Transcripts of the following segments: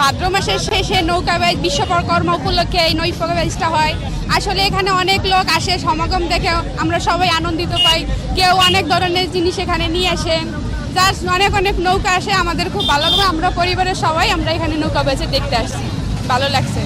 ভাদ্র মাসের শেষে নৌকা নৌকাবাইজ বিশ্বকর্মা উপলক্ষে এই নৌকাবাইজটা হয়। আসলে এখানে অনেক লোক আসে, সমাগম দেখে আমরা সবাই আনন্দিত পাই। কেউ অনেক ধরনের জিনিস এখানে নিয়ে আসেন জাস্ট অনেক অনেক নৌকা আসে, আমাদের খুব ভালো লাগবে আমরা পরিবারের সবাই আমরা এখানে নৌকা বেচে দেখতে আসছি। ভালো লাগছে।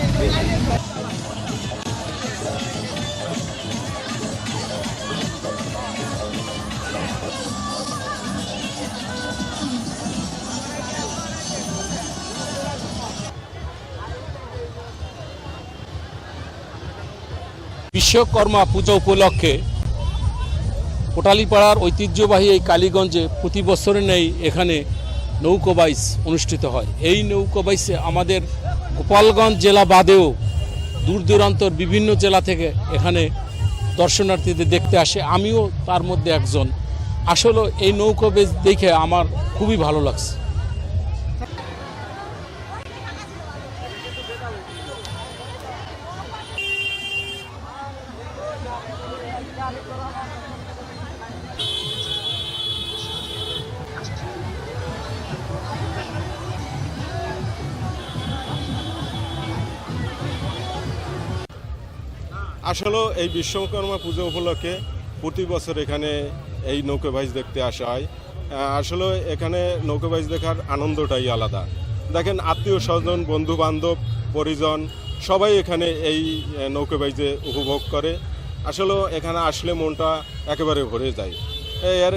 বিশ্বকর্মা পূজা উপলক্ষে কোটালীপাড়ার ঐতিহ্যবাহী এই কালীগঞ্জে প্রতি বছরের নেই এখানে নৌকোবাইস অনুষ্ঠিত হয়। এই নৌকোবাইসে আমাদের গোপালগঞ্জ জেলা বাদেও দূর দূরান্তর বিভিন্ন জেলা থেকে এখানে দর্শনার্থীদের দেখতে আসে। আমিও তার মধ্যে একজন। আসলে এই নৌকোবাইস দেখে আমার খুবই ভালো লাগছে। আসলে এই বিশ্বকর্মা পুজো উপলক্ষে প্রতি বছর এখানে এই নৌকাবাইজ দেখতে আসা হয়। আসলে এখানে নৌকাবাইজ দেখার আনন্দটাই আলাদা। দেখেন আত্মীয় স্বজন বন্ধু বান্ধব পরিজন, সবাই এখানে এই নৌকাবাইজে উপভোগ করে। আসলে এখানে আসলে মনটা একেবারে ভরে যায়। এর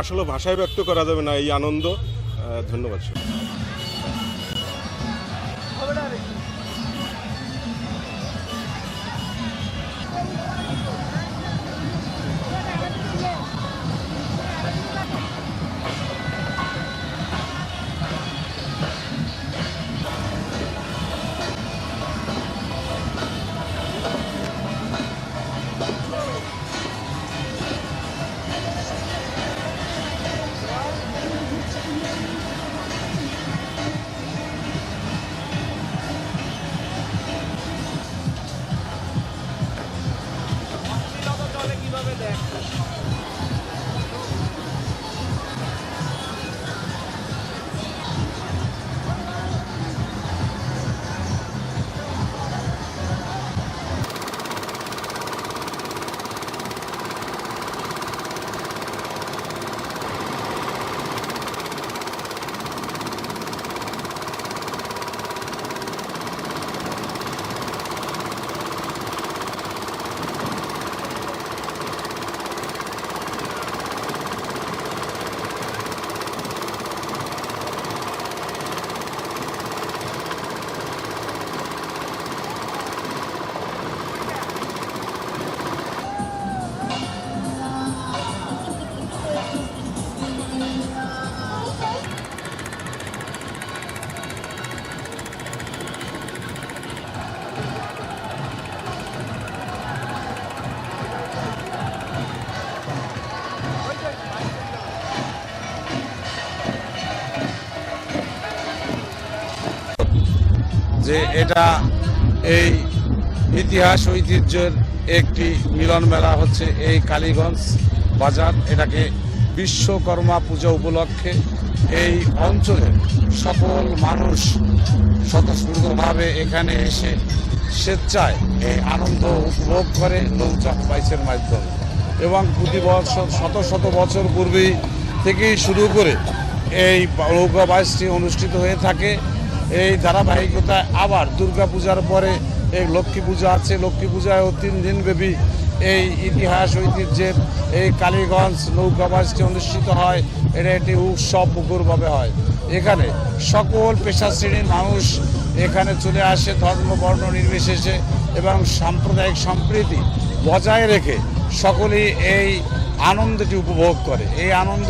আসলে ভাষায় ব্যক্ত করা যাবে না এই আনন্দ। ধন্যবাদ যে এটা এই ইতিহাস ঐতিহ্যের একটি মিলন মেলা হচ্ছে এই কালীগঞ্জ বাজার। এটাকে বিশ্বকর্মা পূজা উপলক্ষে এই অঞ্চলের সকল মানুষ স্বতঃস্ফূর্তভাবে এখানে এসে স্বেচ্ছায় এই আনন্দ উপভোগ করে নৌচাপ বাইসের মাধ্যমে। এবং প্রতি বছর শত শত বছর পূর্বেই থেকেই শুরু করে এই নৌকা বাইসটি অনুষ্ঠিত হয়ে থাকে। এই ধারাবাহিকতায় আবার দুর্গা পূজার পরে এই লক্ষ্মী পূজা আছে। লক্ষ্মী পূজায়ও তিন দিন ব্যাপী এই ইতিহাস, ঐতিহ্যের এই কালীগঞ্জ নৌকাবাসটি অনুষ্ঠিত হয়। এটা একটি উৎসব মুখরভাবে হয়। এখানে সকল পেশা শ্রেণির মানুষ এখানে চলে আসে ধর্ম, বর্ণ নির্বিশেষে এবং সাম্প্রদায়িক সম্প্রীতি বজায় রেখে সকলেই এই আনন্দটি উপভোগ করে। এই আনন্দ